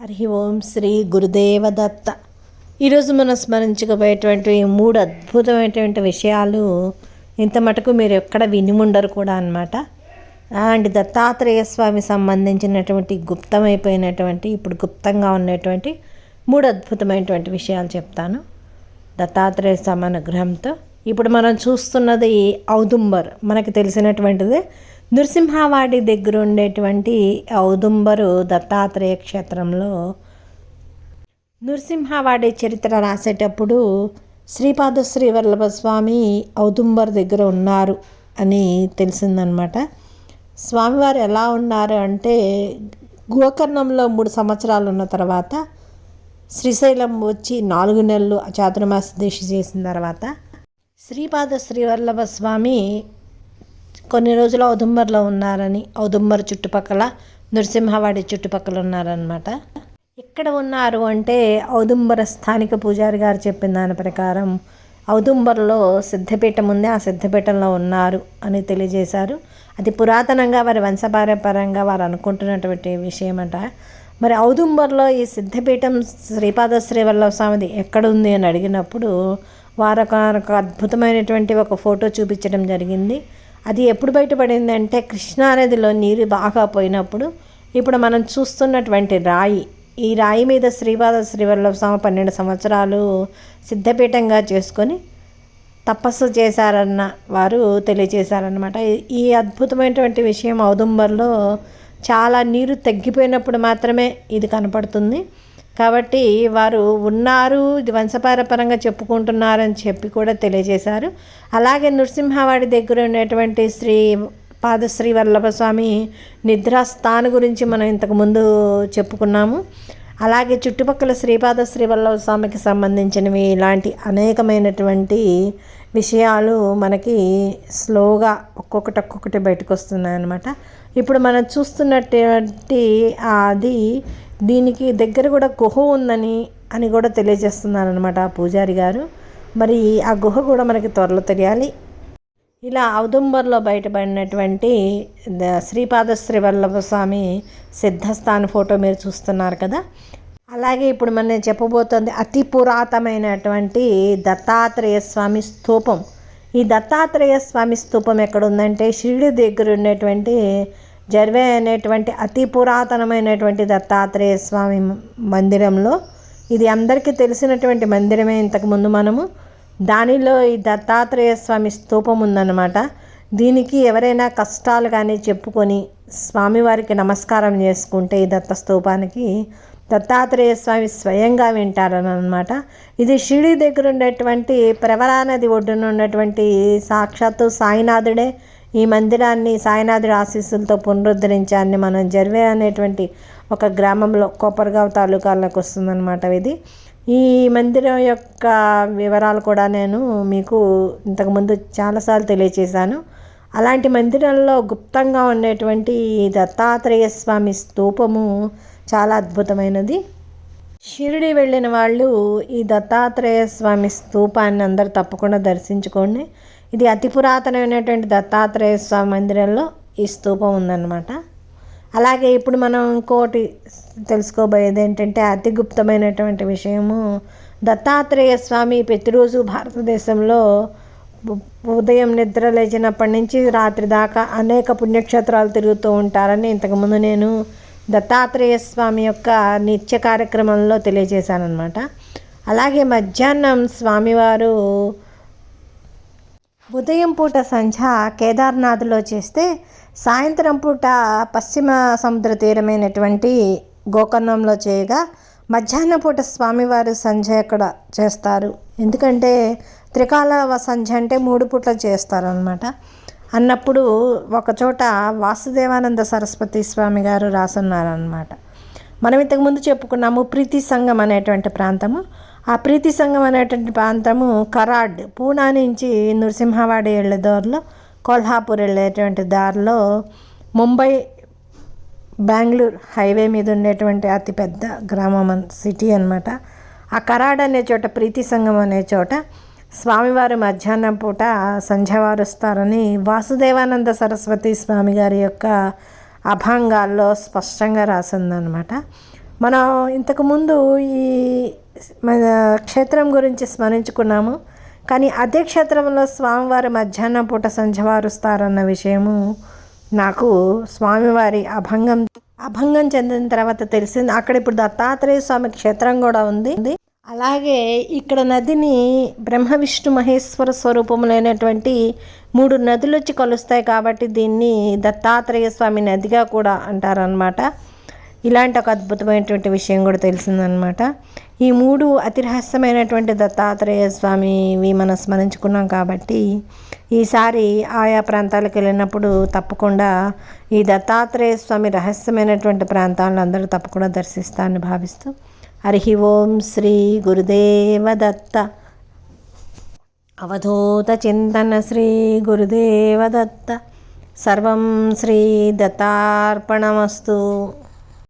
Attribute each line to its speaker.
Speaker 1: హరి ఓం శ్రీ గురుదేవ దత్త ఈరోజు మనం స్మరించుకోబోయేటువంటి మూడు అద్భుతమైనటువంటి విషయాలు ఇంత మటుకు మీరు ఎక్కడ విని ఉండరు కూడా అనమాట అండ్ దత్తాత్రేయ స్వామి సంబంధించినటువంటి గుప్తమైపోయినటువంటి ఇప్పుడు గుప్తంగా ఉన్నటువంటి మూడు అద్భుతమైనటువంటి విషయాలు చెప్తాను. దత్తాత్రేయ స్వామి అనుగ్రహంతో. ఇప్పుడు మనం చూస్తున్నది ఔదుంబర్ మనకి తెలిసినటువంటిది నృసింహవాడి దగ్గర ఉండేటువంటి ఔదుంబరు దత్తాత్రేయ క్షేత్రంలో నృసింహవాడి చరిత్ర రాసేటప్పుడు శ్రీపాద శ్రీ స్వామి ఔదుంబర్ దగ్గర ఉన్నారు అని తెలిసిందనమాట. స్వామివారు ఎలా ఉన్నారు అంటే గోకర్ణంలో మూడు సంవత్సరాలు ఉన్న తర్వాత శ్రీశైలం వచ్చి నాలుగు నెలలు చాతుర్మాస దీక్ష చేసిన తర్వాత శ్రీపాద శ్రీవల్లభ స్వామి కొన్ని రోజులు ఔదుంబర్లో ఉన్నారని ఔదుంబర్ చుట్టుపక్కల నృసింహవాడి చుట్టుపక్కల ఉన్నారనమాట ఎక్కడ ఉన్నారు అంటే ఔదుంబర స్థానిక పూజారి గారు చెప్పిన దాని ప్రకారం ఔదుంబర్లో సిద్ధపీఠం ఉంది ఆ సిద్ధపీఠంలో ఉన్నారు అని తెలియజేశారు. అది పురాతనంగా వారి వంశపారపరంగా వారు అనుకుంటున్నటువంటి విషయం అంట మరి ఔదుంబర్లో ఈ సిద్ధపీఠం శ్రీపాద శ్రీవల్లభ స్వామిది ఎక్కడుంది అని అడిగినప్పుడు వారు ఒక అద్భుతమైనటువంటి ఒక ఫోటో చూపించడం జరిగింది. అది ఎప్పుడు బయటపడింది అంటే కృష్ణానదిలో నీరు బాగా పోయినప్పుడు ఇప్పుడు మనం చూస్తున్నటువంటి రాయి. ఈ రాయి మీద శ్రీపాద శ్రీవల్లభ స్వామి పన్నెండు సంవత్సరాలు సిద్ధపీఠంగా చేసుకొని తపస్సు చేశారన్న వారు తెలియజేశారనమాట ఈ అద్భుతమైనటువంటి విషయం ఔదుంబర్లో చాలా నీరు తగ్గిపోయినప్పుడు మాత్రమే ఇది కనపడుతుంది. కాబట్టి వారు ఉన్నారు వంశపారపరంగా చెప్పుకుంటున్నారని చెప్పి కూడా తెలియజేశారు. అలాగే నృసింహవాడి దగ్గర ఉన్నటువంటి శ్రీ పాదశ్రీ వల్లభ స్వామి గురించి మనం ఇంతకుముందు చెప్పుకున్నాము. అలాగే చుట్టుపక్కల శ్రీపాద శ్రీ వల్లభ స్వామికి సంబంధించినవి ఇలాంటి అనేకమైనటువంటి విషయాలు మనకి స్లోగా ఒక్కొక్కటి ఒక్కొక్కటి బయటకు వస్తున్నాయి అన్నమాట ఇప్పుడు మనం చూస్తున్నటువంటి అది దీనికి దగ్గర కూడా గుహ ఉందని అని కూడా తెలియజేస్తున్నారనమాట ఆ పూజారి గారు. మరి ఆ గుహ కూడా మనకి త్వరలో తెలియాలి. ఇలా ఔదుంబర్లో బయటపడినటువంటి ద- శ్రీపాద శ్రీవల్లభ స్వామి సిద్ధస్థాన ఫోటో మీరు చూస్తున్నారు కదా. అలాగే ఇప్పుడు మనం చెప్పబోతోంది అతి పురాతనమైనటువంటి దత్తాత్రేయ స్వామి స్తూపం ఈ దత్తాత్రేయ స్వామి స్తూపం ఎక్కడ ఉందంటే షిరిడి దగ్గర ఉన్నటువంటి జర్వే అనేటువంటి అతి పురాతనమైనటువంటి దత్తాత్రేయ స్వామి మందిరంలో. ఇది అందరికీ తెలిసినటువంటి మందిరమే ఇంతకుముందు మనము. దానిలో ఈ దత్తాత్రేయ స్వామి స్తూపం ఉందన్నమాట. దీనికి ఎవరైనా కష్టాలు కానీ చెప్పుకొని స్వామివారికి నమస్కారం చేసుకుంటే ఈ దత్త స్తూపానికి దత్తాత్రేయ స్వామి స్వయంగా వింటారని అనమాట ఇది షిడి దగ్గర ఉండేటువంటి ప్రవరా నది ఒడ్డున ఉన్నటువంటి సాక్షాత్తు సాయినాథుడే ఈ మందిరాన్ని సాయినాథుడి ఆశీస్సులతో పునరుద్ధరించాన్ని మనం జర్వే అనేటువంటి ఒక గ్రామంలో కొప్పరగావ్ తాలూకాలకు వస్తుందన్నమాట ఇది. ఈ మందిరం యొక్క వివరాలు కూడా నేను మీకు ఇంతకుముందు చాలాసార్లు తెలియచేశాను. అలాంటి మందిరంలో గుప్తంగా ఉండేటువంటి ఈ దత్తాత్రేయ స్వామి స్తూపము చాలా అద్భుతమైనది. షిరిడి వెళ్ళిన వాళ్ళు ఈ దత్తాత్రేయ స్వామి స్తూపాన్ని అందరు తప్పకుండా దర్శించుకోండి. ఇది అతి పురాతనమైనటువంటి దత్తాత్రేయ స్వామి మందిరంలో ఈ స్తూపం ఉందన్నమాట. అలాగే ఇప్పుడు మనం ఇంకోటి తెలుసుకోబోయేది ఏంటంటే అతి గుప్తమైనటువంటి విషయము. దత్తాత్రేయ స్వామి ప్రతిరోజు భారతదేశంలో ఉదయం నిద్ర లేచినప్పటి నుంచి రాత్రి దాకా అనేక పుణ్యక్షేత్రాలు తిరుగుతూ ఉంటారని ఇంతకుముందు నేను దత్తాత్రేయ స్వామి యొక్క నిత్య కార్యక్రమంలో తెలియజేశానమాట అలాగే మధ్యాహ్నం స్వామివారు ఉదయం పూట సంధ్య కేదార్నాథ్లో చేస్తే సాయంత్రం పూట పశ్చిమ సముద్ర తీరమైనటువంటి గోకర్ణంలో చేయగా మధ్యాహ్న పూట స్వామివారి సంధ్య ఇక్కడ చేస్తారు? ఎందుకంటే త్రికాల సంధ్య అంటే మూడు పూట్ల చేస్తారు అనమాట అన్నప్పుడు ఒకచోట వాసుదేవానంద సరస్వతి స్వామి గారు రాసున్నారనమాట మనం ఇంతకుముందు చెప్పుకున్నాము ప్రీతి సంఘం అనేటువంటి ప్రాంతము. ఆ ప్రీతి సంఘం అనేటువంటి ప్రాంతము కరాడ్ పూనా నుంచి నృసింహవాడి వెళ్ళే దారిలో కొల్హాపూర్ వెళ్ళేటువంటి దారిలో ముంబై బెంగళూరు హైవే మీద ఉండేటువంటి అతిపెద్ద గ్రామం సిటీ అన్నమాట. ఆ కరాడ్ అనే చోట ప్రీతి సంఘం అనే చోట స్వామివారు మధ్యాహ్నం పూట సంధ్యవారుస్తారని వాసుదేవానంద సరస్వతి స్వామి గారి యొక్క అభంగాల్లో స్పష్టంగా రాసిందనమాట మనం ఇంతకుముందు ఈ మన క్షేత్రం గురించి స్మరించుకున్నాము. కానీ అదే క్షేత్రంలో స్వామివారి మధ్యాహ్నం పూట సంధ్యవారుస్తారన్న విషయము నాకు స్వామివారి అభంగం అభంగం చెందిన తర్వాత తెలిసింది. అక్కడ ఇప్పుడు దత్తాత్రేయ స్వామి క్షేత్రం కూడా ఉంది. అలాగే ఇక్కడ నదిని బ్రహ్మ విష్ణు మహేశ్వర స్వరూపములైనటువంటి మూడు నదులు వచ్చి కలుస్తాయి కాబట్టి దీన్ని దత్తాత్రేయ స్వామి నదిగా కూడా అంటారనమాట ఇలాంటి ఒక అద్భుతమైనటువంటి విషయం కూడా తెలిసిందనమాట ఈ మూడు అతి రహస్యమైనటువంటి దత్తాత్రేయ స్వామివి మనం స్మరించుకున్నాం కాబట్టి ఈసారి ఆయా ప్రాంతాలకు వెళ్ళినప్పుడు తప్పకుండా ఈ దత్తాత్రేయ స్వామి రహస్యమైనటువంటి ప్రాంతాలను అందరూ తప్పకుండా దర్శిస్తారని భావిస్తూ హరి ఓం శ్రీ గురుదేవదత్త. అవధూత చింతన శ్రీ గురుదేవదత్త. సర్వం శ్రీ దత్తార్పణమస్తు.